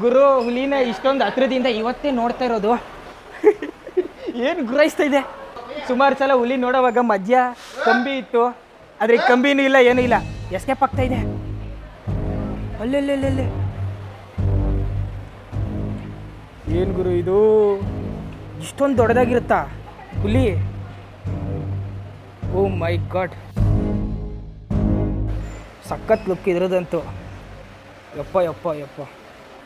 ಗುರು, ಹುಲಿನ ಇಷ್ಟೊಂದು ಹತ್ರದಿಂದ ಇವತ್ತೇ ನೋಡ್ತಾ ಇರೋದು. ಏನು ಗುರಾಯಿಸ್ತಾ ಇದೆ? ಸುಮಾರು ಸಲ ಹುಲಿ ನೋಡೋವಾಗ ಮಧ್ಯ ಕಂಬಿ ಇತ್ತು. ಆದರೆ ಕಂಬಿನೂ ಇಲ್ಲ, ಏನೂ ಇಲ್ಲ. ಎಸ್ಕೇಪ್ ಆಗ್ತಾ ಇದೆ. ಅಲ್ಲೆಲ್ಲೆಲ್ಲೆಲ್ಲೆ. ಏನು ಗುರು ಇದು? ಇಷ್ಟೊಂದು ದೊಡ್ಡದಾಗಿರುತ್ತಾ ಹುಲಿ? Oh my god. ಸಖತ್ ಲುಕ್ ಇದ್ರದಂತೂ. ಯಪ್ಪ ಯಪ್ಪ ಯಪ್ಪ.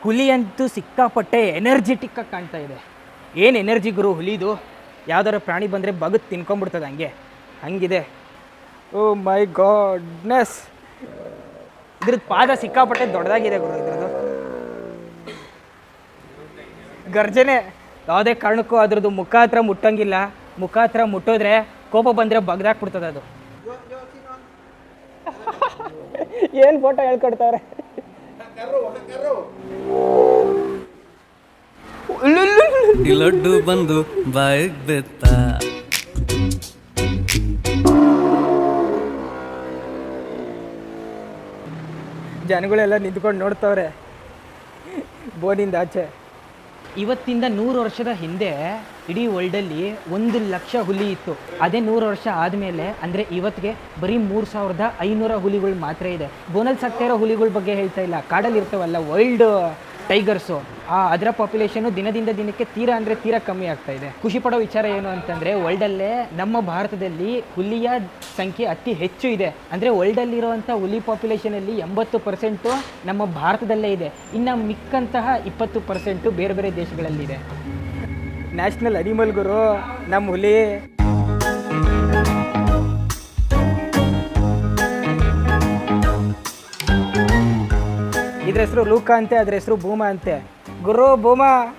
ಹುಲಿ ಅಂತೂ ಸಿಕ್ಕಾಪಟ್ಟೆ ಎನರ್ಜೆಟಿಕ್ ಆಗಿ ಕಾಣ್ತಾ ಇದೆ. ಏನು ಎನರ್ಜಿ ಗುರು ಹುಲಿದು? ಯಾವ್ದಾರ ಪ್ರಾಣಿ ಬಂದರೆ ಬಗತ್ ತಿನ್ಕೊಂಬಿಡ್ತದೆ ಹಂಗೆ. ಹಂಗಿದೆ. ಓ ಮೈ ಗಾಡ್ನೆಸ್ ಇದ್ರದ್ದು ಪಾದ ಸಿಕ್ಕಾಪಟ್ಟೆ ದೊಡ್ಡದಾಗಿದೆ ಗುರು ಇದ್ರದ್ದು. ಗರ್ಜನೆ. ಯಾವುದೇ ಕಾರಣಕ್ಕೂ ಅದ್ರದ್ದು ಮುಖ ಹತ್ರ ಮುಟ್ಟಂಗಿಲ್ಲ. ಮುಖ ಹತ್ರ ಮುಟ್ಟೋದ್ರೆ ಕೋಪ ಬಂದರೆ ಬಗ್ದಾಕ್ಬಿಡ್ತದೆ ಅದು. ಏನು ಫೋಟೋ ಹೇಳ್ಕೊಡ್ತಾವ್ರೆ? ಈ ಲಡ್ಡು ಬಂದು ಬಾಯಿಗೆ ಬೆತ್ತ. ಜನಗಳೆಲ್ಲ ನಿಂತ್ಕೊಂಡು ನೋಡ್ತವ್ರೆ. ಬೋನಿಂದ ಆಚೆ. ಇವತ್ತಿಂದ ನೂರು ವರ್ಷದ ಹಿಂದೆ ಇಡೀ ವರ್ಲ್ಡಲ್ಲಿ ಒಂದು ಲಕ್ಷ ಹುಲಿ ಇತ್ತು. ಅದೇ ನೂರು ವರ್ಷ ಆದಮೇಲೆ ಅಂದರೆ ಇವತ್ತಿಗೆ ಬರೀ ಮೂರು ಸಾವಿರದ ಐನೂರ ಹುಲಿಗಳು ಮಾತ್ರ ಇದೆ. ಬೋನಲ್ಲಿ ಸಾಕ್ತಾ ಇರೋ ಹುಲಿಗಳ ಬಗ್ಗೆ ಹೇಳ್ತಾ ಇಲ್ಲ. ಕಾಡಲ್ಲಿ ಇರ್ತಾವಲ್ಲ ವೈಲ್ಡ್ ಟೈಗರ್ಸು. ಆ ಅದರ ಪಾಪ್ಯುಲೇಷನು ದಿನದಿಂದ ದಿನಕ್ಕೆ ತೀರಾ ಅಂದರೆ ತೀರಾ ಕಮ್ಮಿ ಆಗ್ತಾ ಇದೆ. ಖುಷಿ ಪಡೋ ವಿಚಾರ ಏನು ಅಂತಂದರೆ ವರ್ಲ್ಡಲ್ಲೇ ನಮ್ಮ ಭಾರತದಲ್ಲಿ ಹುಲಿಯ ಸಂಖ್ಯೆ ಅತಿ ಹೆಚ್ಚು ಇದೆ. ಅಂದರೆ ವರ್ಲ್ಡಲ್ಲಿರುವಂಥ ಹುಲಿ ಪಾಪ್ಯುಲೇಷನಲ್ಲಿ ಎಂಬತ್ತು ಪರ್ಸೆಂಟು ನಮ್ಮ ಭಾರತದಲ್ಲೇ ಇದೆ. ಇನ್ನು ಮಿಕ್ಕಂತಹ ಇಪ್ಪತ್ತು ಪರ್ಸೆಂಟು ಬೇರೆ ಬೇರೆ ದೇಶಗಳಲ್ಲಿದೆ. ನ್ಯಾಷನಲ್ ಅನಿಮಲ್ ಗುರು, ನಮ್ಮ ಹುಲಿ. ಇದ್ರ ಹೆಸರು ಲೂಕ ಅಂತೆ, ಅದ್ರ ಹೆಸರು ಭೂಮಾ ಅಂತೆ. ಗುರು ಭೂಮಾ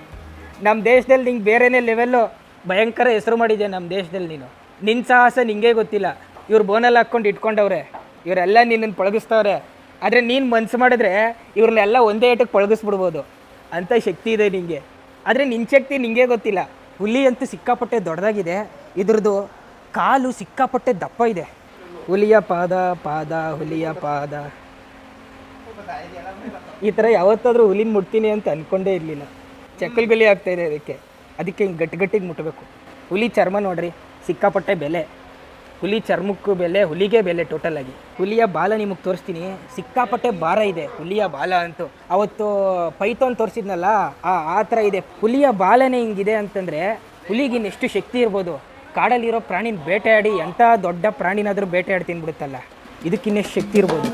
ನಮ್ಮ ದೇಶದಲ್ಲಿ ನಿಂಗೆ ಬೇರೆನೇ ಲೆವೆಲ್ಲು ಭಯಂಕರ ಹೆಸರು ಮಾಡಿದೆ ನಮ್ಮ ದೇಶದಲ್ಲಿ ನೀನು? ನಿನ್ನ ಸಾಹಸ ನಿಂಗೆ ಗೊತ್ತಿಲ್ಲ. ಇವ್ರು ಬೋನಲ್ಲಿ ಹಾಕ್ಕೊಂಡು ಇಟ್ಕೊಂಡವ್ರೆ. ಇವರೆಲ್ಲ ನಿನ್ನನ್ನು ಪಳಗಿಸ್ತವ್ರೆ. ಆದರೆ ನೀನು ಮನ್ಸು ಮಾಡಿದ್ರೆ ಇವ್ರನ್ನೆಲ್ಲ ಒಂದೇ ಏಟಕ್ಕೆ ಪಳಗಿಸ್ಬಿಡ್ಬೋದು. ಅಂಥ ಶಕ್ತಿ ಇದೆ ನಿಂಗೆ. ಆದರೆ ನಿನ್ನ ಶಕ್ತಿ ನಿಂಗೆ ಗೊತ್ತಿಲ್ಲ. ಹುಲಿ ಅಂತೂ ಸಿಕ್ಕಾಪಟ್ಟೆ ದೊಡ್ಡದಾಗಿದೆ. ಇದ್ರದ್ದು ಕಾಲು ಸಿಕ್ಕಾಪಟ್ಟೆ ದಪ್ಪ ಇದೆ. ಹುಲಿಯ ಪಾದ ಪಾದ, ಹುಲಿಯ ಪಾದ. ಈ ಥರ ಯಾವತ್ತಾದರೂ ಹುಲಿನ ಮುಟ್ತೀನಿ ಅಂತ ಅಂದ್ಕೊಂಡೇ ಇರಲಿಲ್ಲ. ಚಕ್ಕಲ್ ಬೆಲೆ ಆಗ್ತಾ ಇದೆ ಅದಕ್ಕೆ. ಅದಕ್ಕೆ ಹಿಂಗೆ ಗಟ್ಟಿ ಗಟ್ಟಿಗೆ ಮುಟ್ಟಬೇಕು ಹುಲಿ ಚರ್ಮ ನೋಡ್ರಿ, ಸಿಕ್ಕಾಪಟ್ಟೆ ಬೆಲೆ. ಹುಲಿ ಚರ್ಮಕ್ಕೂ ಬೆಲೆ, ಹುಲಿಗೆ ಬೆಲೆ ಟೋಟಲ್ ಆಗಿ. ಹುಲಿಯ ಬಾಲ ನಿಮಗೆ ತೋರಿಸ್ತೀನಿ. ಸಿಕ್ಕಾಪಟ್ಟೆ ಭಾರ ಇದೆ, ಹುಲಿಯ ಬಾಲ ಅಂತೂ. ಅವತ್ತು ಪೈಥಾನ್ ತೋರಿಸಿದ್ನಲ್ಲ, ಆ ಆ ಥರ ಇದೆ. ಹುಲಿಯ ಬಾಲನೇ ಹಿಂಗಿದೆ ಅಂತಂದರೆ ಹುಲಿಗೆ ಇನ್ನೆಷ್ಟು ಶಕ್ತಿ ಇರ್ಬೋದು? ಕಾಡಲ್ಲಿರೋ ಪ್ರಾಣಿನ ಬೇಟೆಯಾಡಿ ಎಂಥ ದೊಡ್ಡ ಪ್ರಾಣಿನಾದರೂ ಬೇಟೆಯಾಡಿ ತಿನ್ಬಿಡುತ್ತಲ್ಲ ಇದಕ್ಕಿನ್ನೆಷ್ಟು ಶಕ್ತಿ ಇರ್ಬೋದು?